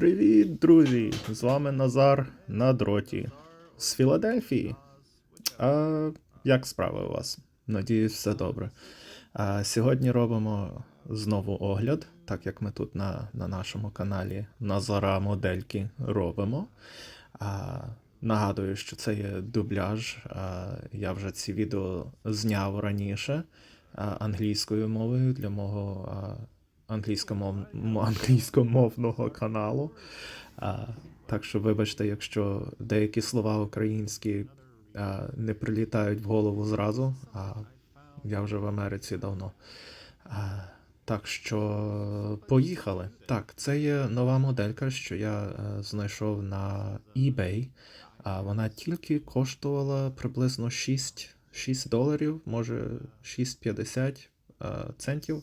Привіт, друзі! З вами Назар на дроті з Філадельфії. А, як справи у вас? Надіюсь, все добре. А, сьогодні робимо знову огляд, так як ми тут на, на нашому каналі Назара Модельки робимо. А, нагадую, що це є дубляж. А, я вже ці відео зняв раніше а, англійською мовою для мого а, англійськомов... англійськомовного каналу. А, так що, вибачте, якщо деякі слова українські а, не прилітають в голову зразу, а я вже в Америці давно. А, так що поїхали. Так, це є нова моделька, що я е, знайшов на eBay. А вона тільки коштувала приблизно 6, 6 доларів, може 6,50 е, центів.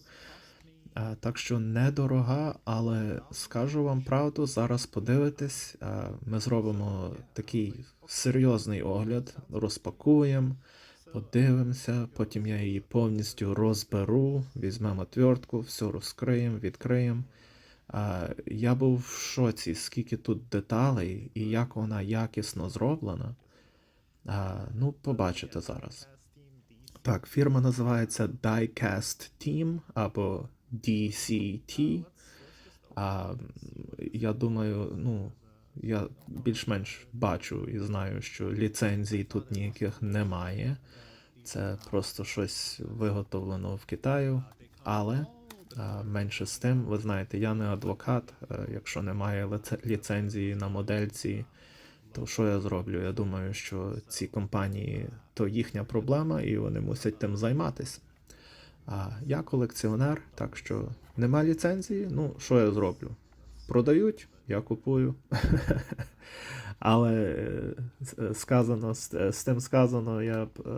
А, так що недорога, але скажу вам правду, зараз подивитесь, ми зробимо такий серйозний огляд, розпакуємо, подивимося, потім я її повністю розберу, візьмемо твертку, все розкриємо, відкриємо. Я був в шоці, скільки тут деталей і як вона якісно зроблена. Ну, побачите зараз. Так, фірма називається Diecast Team або DCT. А, я думаю, ну, я більш-менш бачу і знаю, що ліцензій тут ніяких немає. Це просто щось виготовлено в Китаю. Але менше з тим, ви знаєте, я не адвокат. е, Якщо немає ліцензії на модельці, то що я зроблю? Я думаю, що ці компанії то їхня проблема, і вони мусять тим займатися. А я колекціонер, так що нема ліцензії, ну що я зроблю? Продають, я купую. Але е, сказано, з, е, з тим сказано, я б е,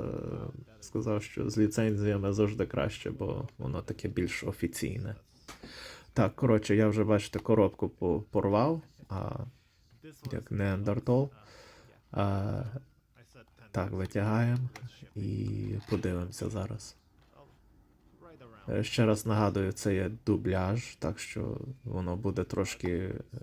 сказав, що з ліцензіями завжди краще, бо воно таке більш офіційне. Так, коротше, я вже бачите, коробку по- порвав, а, як неандертол. А, так, витягаємо і подивимося зараз. Е, Ще раз нагадую, це є дубляж, так що воно буде трошки, е,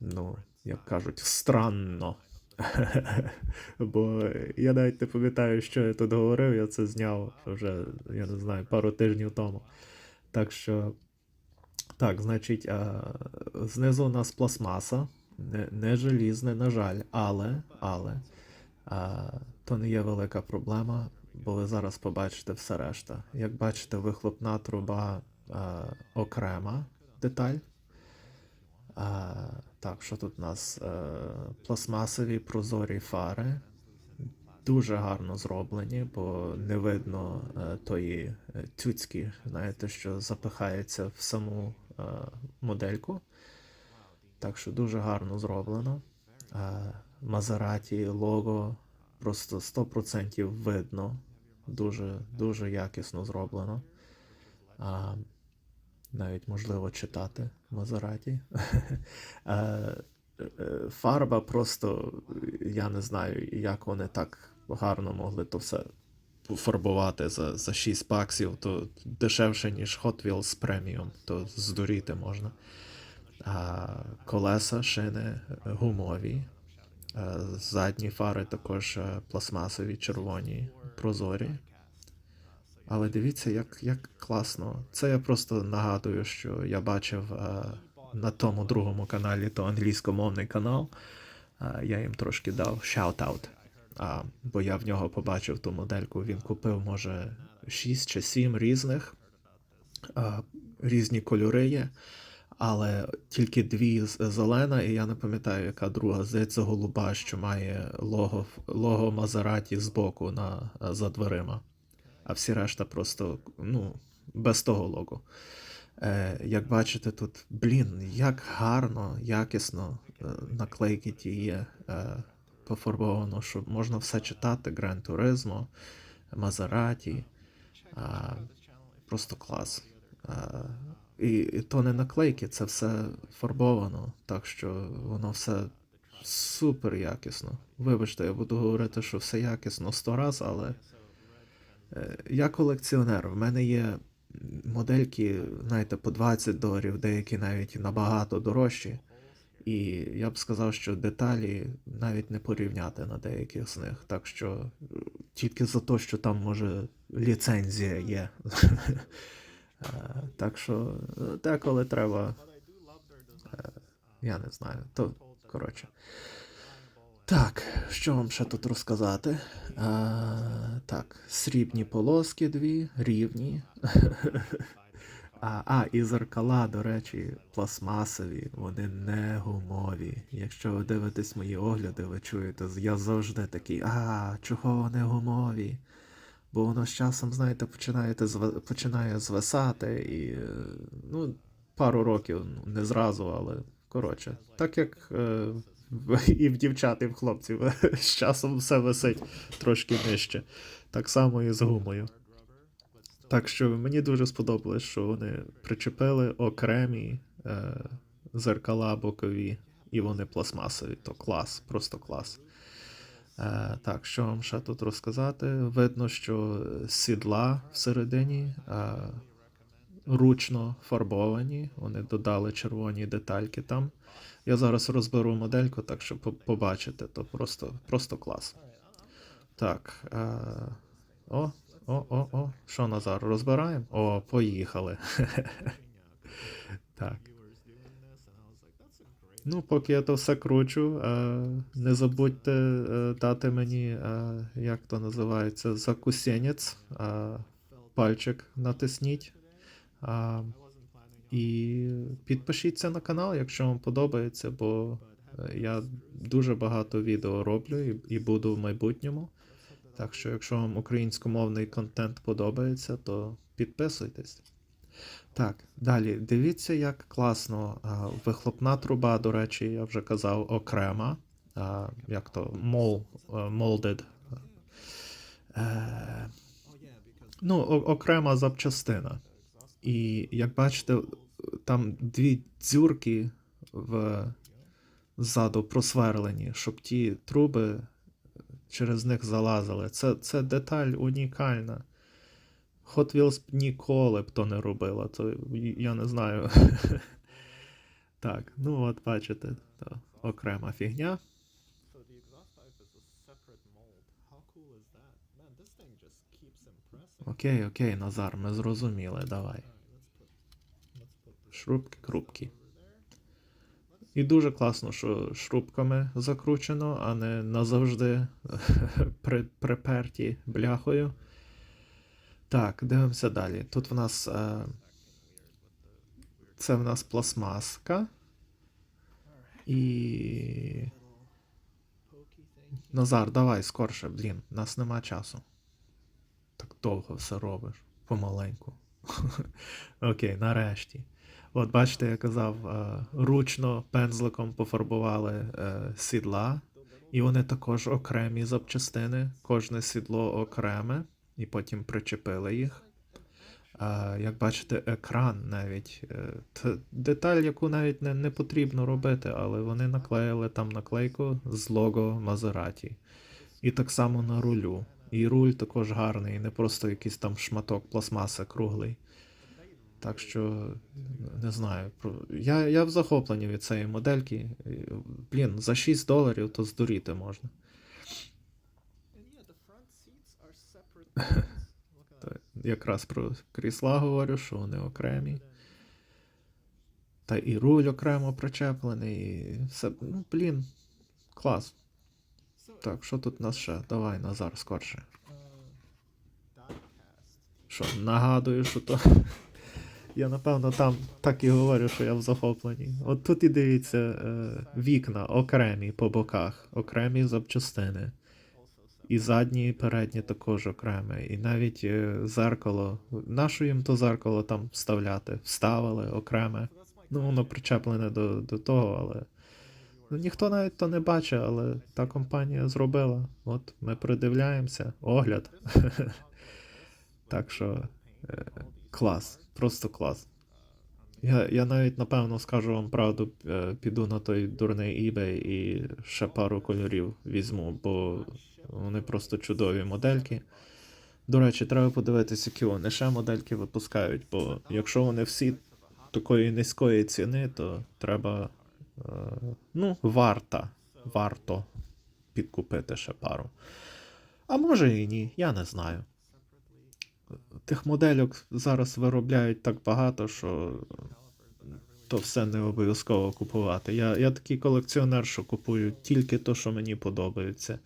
ну, як кажуть, странно. Бо я навіть не пам'ятаю, що я тут говорив, я це зняв вже, я не знаю, пару тижнів тому. Так що, так, значить, а, знизу у нас пластмаса, не, не желізне, на жаль, але, але а, то не є велика проблема, бо ви зараз побачите все решта. Як бачите, вихлопна труба а, окрема деталь. А, так, що тут у нас? Е, пластмасові прозорі фари. Дуже гарно зроблені, бо не видно е, тої е, тюцьки, знаєте, що запихається в саму е, модельку. Так що дуже гарно зроблено. Мазераті лого просто 100% видно. Дуже, дуже якісно зроблено. А, навіть можливо читати Мазераті. Е, Фарба просто, я не знаю, як вони так гарно могли то все пофарбувати за, за 6 баксів, то дешевше, ніж Hot Wheels Premium, то здуріти можна. А, колеса, шини гумові. Е, Задні фари також е, пластмасові, червоні, прозорі. Але дивіться, як, як класно. Це я просто нагадую, що я бачив е, на тому другому каналі, то англійськомовний канал. Я їм трошки дав shout-out. А, бо я в нього побачив ту модельку. Він купив, може, 6 чи 7 різних. А, різні кольори є. Але тільки дві зелена, і я не пам'ятаю, яка друга. Здається, голуба, що має лого, лого Мазераті збоку на, за дверима. А всі решта просто ну, без того лого. Е, як бачите, тут, блін, як гарно, якісно е, наклейки ті є е, пофарбовано, що можна все читати: Gran Turismo, Мазераті. А, просто клас. А, і, і то не наклейки, це все фарбовано, так що воно все супер якісно. Вибачте, я буду говорити, що все якісно сто раз, але е, я колекціонер. В мене є модельки, знаєте, по 20 доларів, деякі навіть набагато дорожчі. І я б сказав, що деталі навіть не порівняти на деяких з них. Так що е, тільки за те, що там може ліцензія є. Е, Так що е, деколи треба. е, Я не знаю. То, коротше. Так, що вам ще тут розказати? А, так, срібні полоски дві, рівні. А, а, і зеркала, до речі, пластмасові, вони не гумові. Якщо ви дивитесь мої огляди, ви чуєте, я завжди такий, а, чого вони гумові? Бо воно з часом, знаєте, починаєте починає звисати і е, ну, пару років, ну, не зразу, але коротше. Так як е, і в дівчат, і в хлопців з часом все висить трошки нижче. Так само і з гумою. Так що мені дуже сподобалось, що вони причепили окремі е, зеркала бокові, і вони пластмасові. То клас, просто клас. Е, так, що вам ще тут розказати? Видно, що сідла всередині е, ручно фарбовані, вони додали червоні детальки там. Я зараз розберу модельку, так що по- побачите, то просто, просто клас. Так. Е, о, о, о, о. Що Назар, розбираємо? О, поїхали. так. Ну, поки я то все кручу, е, не забудьте е, дати мені, е, як то називається, закусенець, пальчик натисніть. І підпишіться на канал, якщо вам подобається, бо я дуже багато відео роблю і, і буду в майбутньому. Так що, якщо вам українськомовний контент подобається, то підписуйтесь. Так, далі. Дивіться, як класно. Вихлопна труба, до речі, я вже казав, окрема. Як то мол, е. Е, Ну, окрема запчастина. І як бачите, там дві дзюрки в ззаду просверлені, щоб ті труби через них залазили. Це, це деталь унікальна. Hot Wheels б ніколи б то не робила, то я не знаю. так, ну от бачите, то окрема фігня. Окей, окей, Назар, ми зрозуміли, давай. Шрубки, крупки. І дуже класно, що шрубками закручено, а не назавжди при, приперті бляхою. Так, дивимося далі. Тут в нас. Е, це в нас пластмаска. І. Назар, давай скорше, блін, у нас нема часу. Так довго все робиш, помаленьку. Окей, нарешті. От бачите, я казав, е, ручно пензликом пофарбували е, сідла, і вони також окремі запчастини, кожне сідло окреме, і потім причепили їх. А, як бачите, екран навіть. е, деталь, яку навіть не, не потрібно робити, але вони наклеїли там наклейку з лого Мазераті. І так само на рулю. І руль також гарний, не просто якийсь там шматок пластмаси круглий. Так що, не знаю. Я, я в захопленні від цієї модельки. Блін, за 6 доларів то здуріти можна. якраз про крісла говорю, що вони окремі. Та і руль окремо причеплений, і все. Ну, блін, клас. Так, що тут у нас ще? Давай, Назар, скорше. Що, нагадую, що то. Я напевно там так і говорю, що я в захопленні. От тут і дивіться, е, вікна окремі по боках, окремі запчастини. І задні, і передні також окреме. І навіть е, зеркало. Нащо їм то зеркало там вставляти? Вставили окреме. Ну, воно причеплене до, до того, але. Ну, ніхто навіть то не бачить, але та компанія зробила. От ми придивляємося, огляд. так що е, клас, просто клас. Я, я навіть напевно скажу вам правду, е, піду на той дурний eBay і ще пару кольорів візьму, бо вони просто чудові модельки. До речі, треба подивитися, які вони ще модельки випускають, бо якщо вони всі такої низької ціни, то треба. Е, ну, варта, варто підкупити ще пару. А може і ні, я не знаю. Тих модельок зараз виробляють так багато, що то все не обов'язково купувати. Я, я такий колекціонер, що купую тільки то, що мені подобається.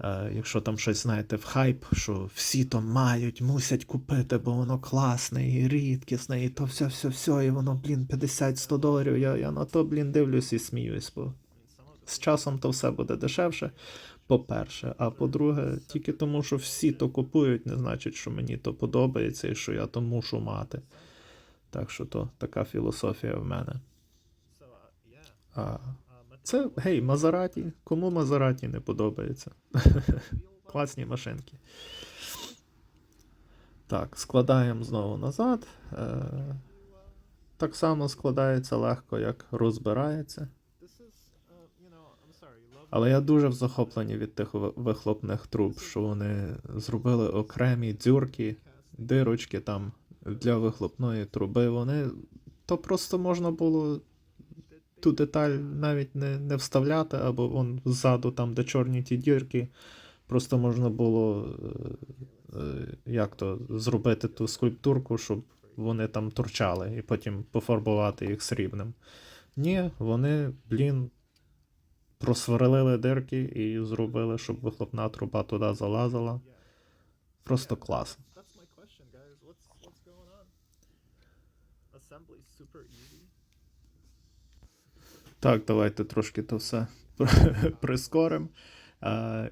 Е, якщо там щось, знаєте, в хайп, що всі то мають, мусять купити, бо воно класне і рідкісне, і то все, все, все, і воно, блін, 50-100 доларів. Я, я на то, блін, дивлюсь і сміюсь, бо з часом то все буде дешевше, по-перше. А по-друге, тільки тому, що всі то купують, не значить, що мені то подобається і що я то мушу мати. Так що то така філософія в мене. А, це, гей, Мазераті. Кому Мазераті не подобається? Класні машинки. Так, складаємо знову назад. Е, так само складається легко, як розбирається. Але я дуже в захопленні від тих вихлопних труб, що вони зробили окремі дзюрки, дирочки там для вихлопної труби. Вони то просто можна було ту деталь навіть не, не вставляти, або вон ззаду, там, де чорні ті дірки, просто можна було е, е, як то, зробити ту скульптурку, щоб вони там торчали, і потім пофарбувати їх срібним. Ні, вони, блін, просверлили дирки і зробили, щоб вихлопна труба туди залазила. Просто клас. That's my question, Так, давайте трошки то все прискоримо.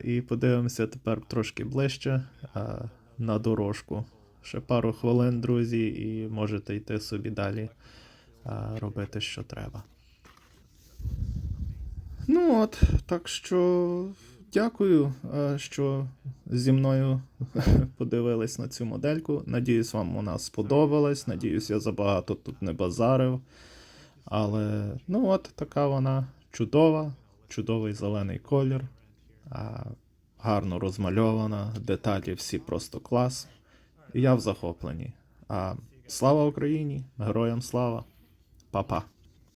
І подивимося тепер трошки ближче а, на дорожку. Ще пару хвилин, друзі, і можете йти собі далі а, робити, що треба. Ну от, так що дякую, що зі мною подивились на цю модельку. Надіюсь, вам вона сподобалась. Надіюсь, я забагато тут не базарив. Але ну от така вона чудова, чудовий зелений колір, а, гарно розмальована, деталі всі просто клас. І я в захопленні. А слава Україні! Героям слава! Па-па!